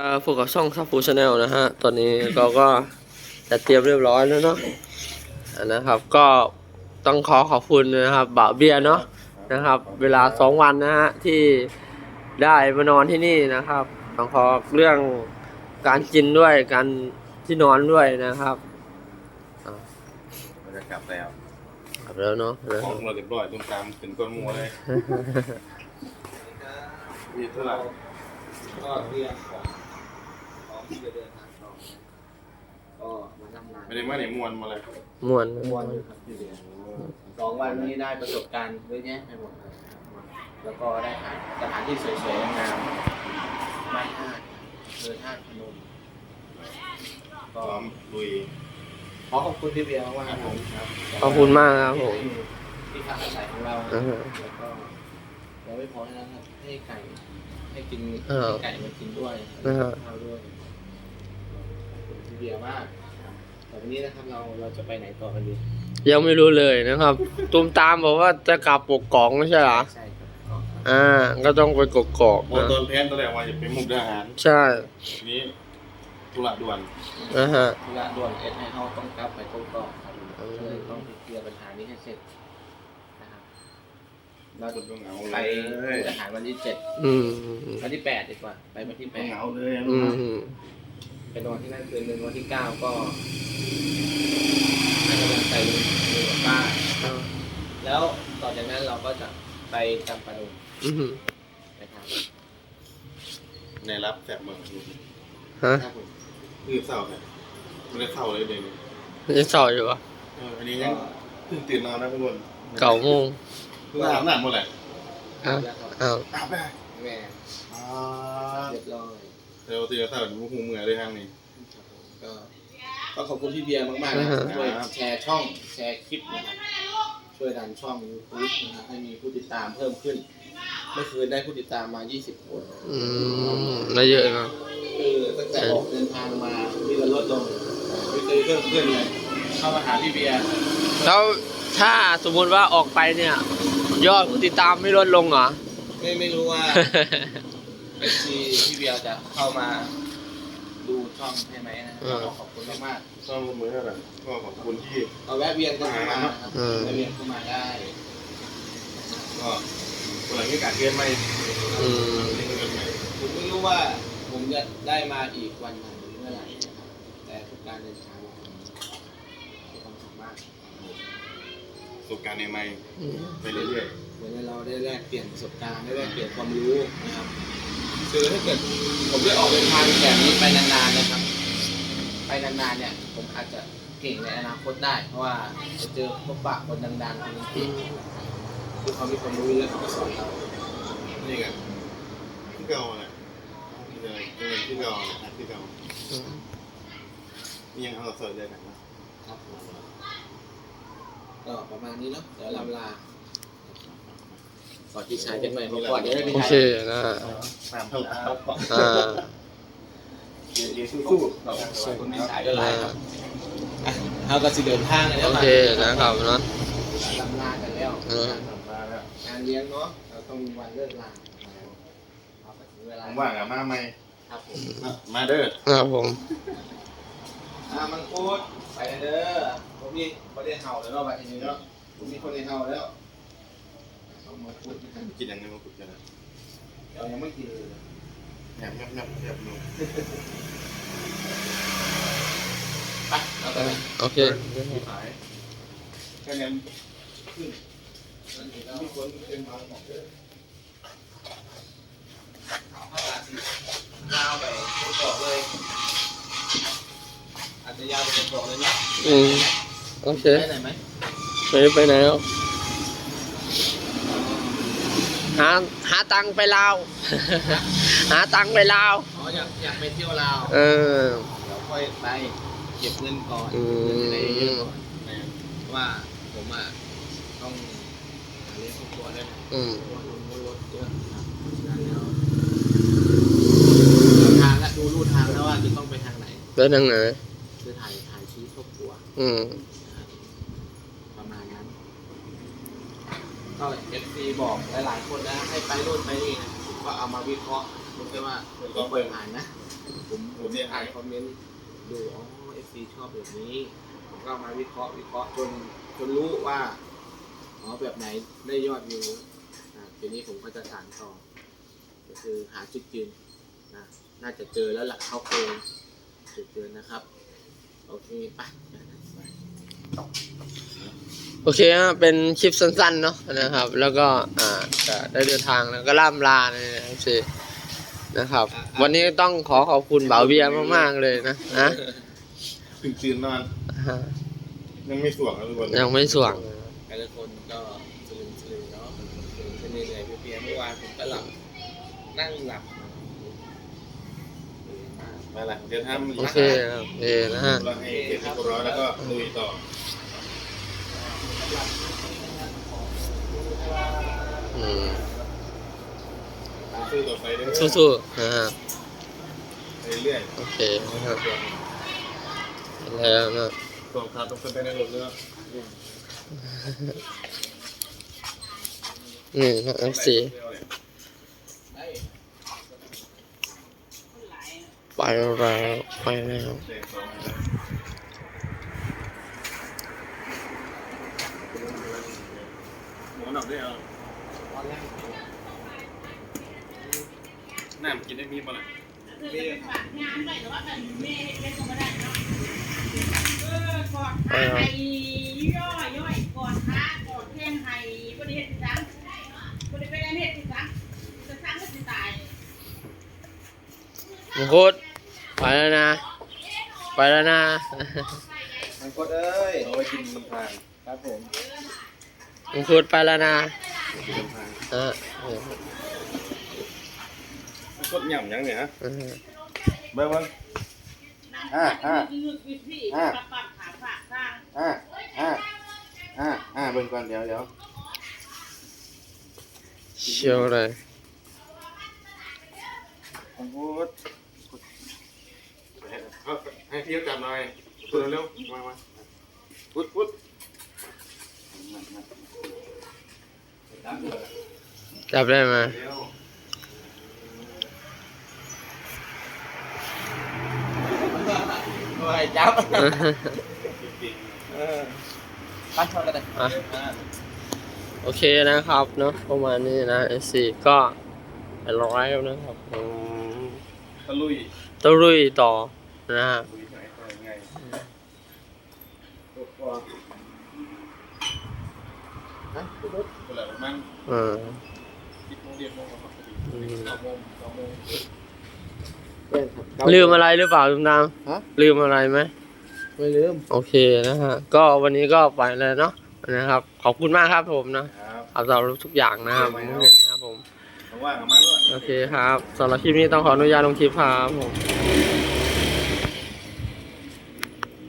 เอ่อพวกกับช่องซับฟูชาแนลนะฮะ ตอนนี้เราก็จัดเตรียมเรียบร้อยแล้วเนาะอ่านะครับ ก็ต้องขอขอบคุณนะครับบ่าวเบียร์เนาะนะครับ เวลาสองวันนะฮะที่ได้มานอนที่นี่นะครับต้องขอเรื่องการกินด้วยการที่นอนด้วยนะครับเราจะกลับแล้วกลับแล้วเนาะนะขคอรับงเราเรียบร้อยตรงกลางถึงก้นมัวเลยมีเท่าไหร่ก็เตรียมของของ ที่จะเดินทางต่อก็มาทำงานไม่ได้มาไหนมวนมาเลยม่วนมวนอยู่ครับที่เรียนสองวันนี้ได้ประสบการณ์เยอะแยะไปหมดเลยครับแล้วก็ได้หาสถานที่สวยๆงามๆไม้ธาตุเรือธาตุพนมพร้อมลุยขอขอบคุณพี่เบียร์มากๆครับขอบคุณมากครับผมที่พักอาศัยของเราอ่าฮะ แล้วก็ยังไม่พอเท่านั้นครับให้ไก่ให้กินอ่าให้ไก่มากินด้วยอ่าฮะ ข้าวด้วยขอบคุณพี่ เบียร์มากครับแต่วันนี้นะครับเราเราจะไปไหนต่อกันดียังไม่รู้เลยนะครับ ตุมตามบอกว่าจะกลับปกกองไม่ใช่เหรอใช่ครับก็ครับอ่า ก็ต้องไปกกอกโอ้นะตอนแพนตอนแรกว่าจะเป็นมุกดาหารใช่ทีนี้ธุระด่วนนะฮะธุระด่วนเอสให้เขาต้องกลับไปต้นต่อครับก็เลยต้องเคลียร์ปัญหานี้ให้เสร็จนะครับเราคจะนต้องเหงาไปเลยอาหารวันที่เจ็ดอืมวันที่แปดดีกว่า ไปวันที่แปต้องดเหงาเลยอืม ไปนอนที่นั่นคืนหนึ่งวันที่เก้าก็ให้กำลังใจลุงลุงกับป้าแล้วต่อจากนั้นเราก็จะไปจำปาดงอืมนะครับในรับแสบเมืองฮะครับผมคือเศร้าเลยไม่ได้เศร้าเลยเดี๋ยวนี้ยังสอบอยู่ปะเอออันนี้ยังเพิ่งตื่นนอนนะทุกคนเก่าโมงเพิ่งอาบน้ำหมดเลยก็แล้วครับอ้าว อาบได้แม่อ่าเรียบร้อย เดี๋ยวตื่นเศร้าหูหูเมื่อยเลยทางนี้ครับผมก็ก็ขอบคุณพี่เบียร์มากๆนะครับช่วยแชร์ช่องแชร์คลิปนะครับช่วยดันช่องยูทูบนะครับให้มีผู้ติดตามเพิ่มขึ้น เมื่อคืนได้ผู้ติดตามมา 20 คนอืมไม่เยอะนะคือตั้งแต่ออกเดินทางมามีแต่ลดลงไม่เคยเพิ่มขึ้นเลยเข้ามาหาพี่เบียร์แล้วถ้าสมมุติว่าออกไปเนี่ย ยอดผู้ติดตามไม่ลดลงเหรอ ไม่ไม่รู้ว่า เอฟซีพี่เบียร์จะเข้ามาดูช่องให้ไหมนะเออก็ขอบคุณมากก็มืออะไรก็ขอบคุณที่ๆเอาแวะเวียนกันเข้ามาครับเออ แวะเวียนเข้ามาได้ก็คนหลังที่การเรียนไม่อืมผมไม่รู้ว่าผมจะได้มาอีกวันไหนเมื่อไหร่นะครับแต่ทุกการเดินทางของผมมีความสุขมากประสบการณ์ใหม่อืมๆไปเรื่อยเหมือนเราได้แลกเปลี่ยนประสบการณ์ได้แลกเปลี่ยนความรู้นะครับ คือถ้าเกิดผมได้ออกเดินทางแบบนี้ไปนานๆนะครับ ไปนานๆเนี่ย ผมอาจจะเก่งในอนาคตได้ เพราะว่าจะเจอพบปะคนดังๆคนเก่งๆคือเขามีความรู้แล้วเขาก็สอนเราๆนี่ไงที่เก่าแหละนี่เลยเป็นที่เก่าแหละที่เก่าอืมนี่ยังเอาสดเลยนะครับผมก็ประมาณนี้เนาะเดี๋ยวลำลาข อที่ชายจังหน่อยก่อนเดี๋ยวได้ไปโอถ่ายเคนะตามเท่าครับอ่าเดี๋ยวสู้ๆคนที่ชายก็ไลฟ์ครับอะเราก็สิเดินทางกันแล้โอวเคนะครับเนาะลำลากันแล้วเออมาแล้วงานเลี้ยงเนาะเราต้องมีวันเลิกลาเอาไปถึงเวลาผมว่างอะมาใหม่ครับผมมาเด้อครับผมอ่ามันพูดไปเด้อผมมีคนได้เห่าแล้วเนาะบัดนี้เนาะผมมีคนได้เห่าแล้วต้องมาพูด กันกินอย่างนี้มาคุยกันนะเรายังไม่กินเลยแหนมแหนมแหนมแหนมนูไปเราไปโอเคขายแค่นี้มีคนเป็นบางบอกเด้อถ้าอาจจะยาวไปทุกดอกเลย อาจจะยาวไปทุกดอกเลยนะอืมโอเคได้ไหนไหมไปไปไหนแล้ว หาหาตังค์ไปลาว หาตังค์ไปลาวอ๋ออยากอยากไปเที่ยวลาวเออเดี๋ยวค่อยไปเก็บเงินก่อนอืมเงินจะได้เยอะก่อนเพราะว่าผมอะต้องหาเลี้ยงครอบครัวด้วยนะอืมเพราะว่าลงรถเยอะครับฉะนั้นแล้วดูทางแล้วดูรูทางแล้วว่าจะต้องไปทางไหนแล้วทางไหนคือถ่ายถ่ายชีวิตครอบครัว อืม นะครับประมาณนั้น ก็เอฟซีบอกหลายๆคนนะให้ไปนู่นไปนี่นะผมก็เอามาวิเคราะห์ไม่ใช่ว่าผมก็เปิดอ่านนะผมผมเรียอ่านคอมเมนต์ดูอ๋อเอฟซีชอบแบบนี้ ผมก็ามาวิเคราะห์วิเคราะห์จนจนรู้ว่าอ๋อแบบไหนได้ยอดวิวอ่าทีนี้ผมก็จะสานต่อก็คือหาจุดยืนนะน่าจะเจอแล้วหล่ะเข้าโครงจุดยืนนะครับ โอเคไป โอเคฮะเป็นคลิปสั้นๆเนาะนะครับ แล้วก็อ่าจะได้เดินทางแล้วก็ล่ำลาเลยนะครับสินะครับ วันนี้ต้องขอขอบคุณบ่าวเบียร์มากๆเลยนะนะตื่นตื่นนอนฮะยังไม่สว่างนะทุกคนยังไม่สว่างแต่ละคนก็สลึมสลือเนาะเป็นเหนื่อยๆเพลียๆเมื่อวานผมก็หลับนั่งหลับเหนื่อยมากมาละเดี๋ยวทำโอเคครับโอเคนะฮะเราให้เสร็จเรียบร้อยแล้วก็ลุยต่อ อืมสู้ต่อไปเรื่อยสู้ๆนะฮะๆไปเรื่อยโอเคนะฮะแล้วนะๆส่งข่าวตรงไปในรถเรือนี่ฮะทั้งสี่ไปแล้วไปแล้ว เด็กสองนะหมูหนักด้วยเอาน้ำกินได้มีมาละไปแล้วไห้ย่อยย่อยกอนค้ากอดแข้งไห้บริเวณที่สามบริเวณเหตุที่สามจะสร้างก็จะตายมังคุดไปแล้วนะ ไปแล้วนะมันก็เอ้ยเอาไว้กินลำพานครับผม มังคุดไปแล้วนะกินลำพานอะกดหย่ำยังเนี่ยฮะอ่าเบิ้งเบิ้งอ่าอ่าลึกวิธีปรับปรับขาฝากสร้างอ่าอ่าอ่าอ่าเบิ้งก่อนเดี๋ยวเดี๋ยวเชียวเลยผมพูดให้พี่เขาจับหน่อยพูดเร็วๆมามาพูดพูด จับได้ไหมเดี๋ยวโอ้ยจับจริงเออปั้นเท่ากันเลยอะอ่าโอเคนะครับเนาะประมาณนี้นะเอสี่ก็ไปร้อยแล้วนะครับอืมๆตะลุยต้องลุยต่อนะฮะ ลุยไหนไปไง ตัวตัว ฮะพูดรถเวลาประมาณ เออ สิบโมงเดียวโมงก็พอดี อืม เก้าโมงเก้า โมงลืมอะไรหรือเปล่าลุงดังฮะ ลืมอะไรไหมไม่ลืม โอเคนะฮะ ก็วันนี้ก็ไปเลยเนาะนะครับ ขอบคุณมากครับผมนะครับเอาสำหรับทุกอย่างนะครับผมเห็นนะครับผมว่างๆเอามาด้วยโอเคครับสำหรับคลิปนี้ต้องขออนุญาตลงคลิปครับผม